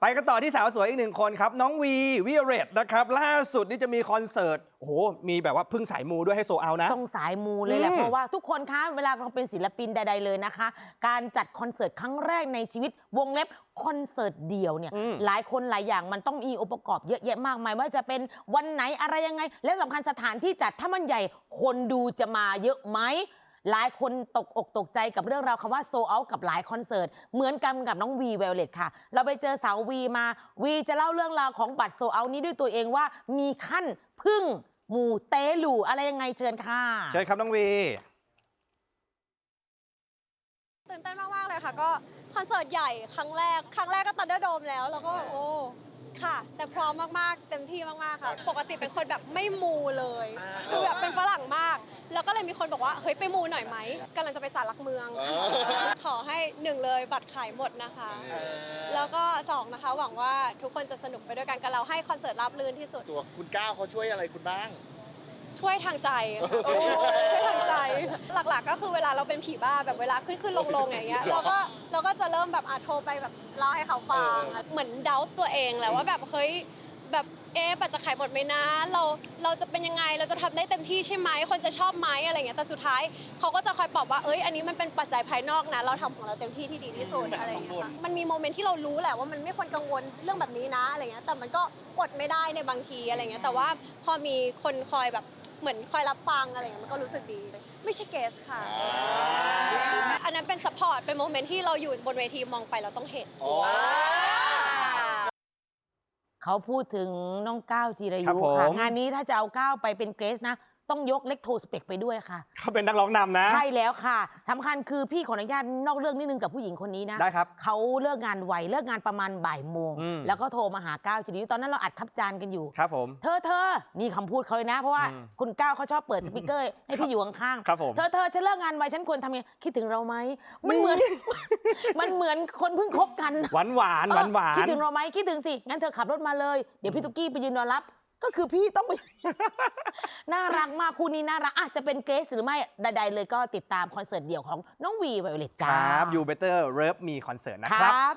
ไปกันต่อที่สาวสวยอีกหนึ่งคนครับ น้องวีวิเรตนะครับ ล่าสุดนี่จะมีคอนเสิร์ตโอ้โหมีแบบว่าพึ่งสายมูด้วยให้โซเอานะ ต้องสายมูเลยแหละ อืม เพราะว่าทุกคนคะเวลาเราเป็นศิลปินใด ๆ เลยนะคะ การจัดคอนเสิร์ตครั้งแรกในชีวิตวงเล็บคอนเสิร์ตเดี่ยวเนี่ย อืม หลายคนหลายอย่างมันต้องมีองค์ประกอบเยอะแยะมากมายว่าจะเป็นวันไหนอะไรยังไง และสำคัญสถานที่จัดถ้ามันใหญ่คนดูจะมาเยอะไหม หลายคนตกอกตกใจกับเรื่องราวคำว่าโซเอากับหลายคอนเสิร์ต เหมือนกันกับน้องวีเวลเลตค่ะ เราไปเจอสาววีมาวีจะเล่าเรื่องราวของบัตรโซเอานี้ด้วยตัวเองว่ามีขั้นพึ่งหมูเตหลูอะไรยังไงเชิญค่ะ เชิญครับน้องวี ตื่นเต้นมาก ๆ เลยค่ะ ก็คอนเสิร์ตใหญ่ครั้งแรก ครั้งแรกก็ตันเดอร์โดมแล้ว แล้วก็โอ้ ค่ะ แต่พร้อมมาก ๆ เต็มที่มาก ๆ ค่ะ ปกติเป็นคนแบบไม่มูเลย คือแบบ แล้วก็เลยมีคนบอกว่าเฮ้ยไปมูหน่อยไหมกำลังจะไปสารหลักเมือง ขอให้หนึ่งเลยบัตรขายหมดนะคะ แล้วก็สองนะคะหวังว่าทุกคนจะสนุกไปด้วยกันกับเราให้คอนเสิร์ตราบรื่นที่สุด ตัวคุณก้าวเขาช่วยอะไรคุณบ้าง ช่วยทางใจค่ะช่วยทางใจ หลักๆ ก็คือเวลาเราเป็นผีบ้าแบบเวลาขึ้นขึ้นลงลงอย่างเงี้ยเราก็เราก็จะเริ่มแบบอาโทรไปแบบเล่าให้เขาฟังอะเหมือนเดาตัวเองแหละว่าแบบเฮ้ย แบบเอ๊ะบัตรจะขายหมดไหมนะ เราเราจะเป็นยังไงเราจะทำได้เต็มที่ใช่ไหมคนจะชอบไหมอะไรเงี้ยแต่สุดท้ายเขาก็จะคอยบอกว่าเอ้ยอันนี้มันเป็นปัจจัยภายนอกนะ เราทำของเราเต็มที่ที่ดีที่สุดอะไรเงี้ยค่ะมันมีโมเมนต์ที่เรารู้แหละว่ามันไม่ควรกังวลเรื่องแบบนี้นะอะไรเงี้ยแต่มันก็อดไม่ได้ในบางทีอะไรเงี้ยแต่ว่าพอมีคนคอยแบบเหมือนคอยรับฟังอะไรเงี้ยมันก็รู้สึกดี ไม่ใช่เกสค่ะ อันนั้นเป็นสปอร์ตเป็นโมเมนต์ที่เราอยู่บนเวทีมองไปเราต้องเห็นอ๋อ เขาพูดถึงน้องก้าวจีราครัยุบผม ค่ะงานนี้ถ้าจะเอาก้าวไปเป็นเกรสนะ ต้องยกเล็กโทสเปกไปด้วยค่ะ เขาเป็นนักร้องนำนะ ใช่แล้วค่ะสำคัญคือพี่ขออนุญาตนอกเรื่องนิดนึงกับผู้หญิงคนนี้นะได้ครับ เขาเลิกงานไวเลิกงานประมาณบ่ายโมง อืม แล้วก็โทรมาหาก้าวจีรายุตอนนั้นเราอัดคับจานกันอยู่ ครับผม เธอเธอนี่คำพูดเขาเลยนะ เพราะว่าอืมคุณก้าวเขาชอบเปิดสปีกเกอร์ให้พี่อยู่ข้างๆครับผมเธอเธอฉันเลิกงานไวฉันควรทำยังไงคิดถึงเราไหมมันเหมือน มันเหมือนคนเพิ่งคบกัน หวานหวานหวานหวาคิดนถึงเราไหมคิดถึงสิ งั้นเธอขับรถมาเลย เดี๋ยวพี่ตุ๊กกี้ไปยืนรอรับ ก็คือพี่ต้องไป น่ารักมากคู่นี้น่ารักอาจจะเป็นเกรสหรือไม่ใดๆเลยก็ติดตามคอนเสิร์ตเดี่ยวของน้องวีไวโอเลตคจ้ารับ You Better Love Me Concert นะคครับรับ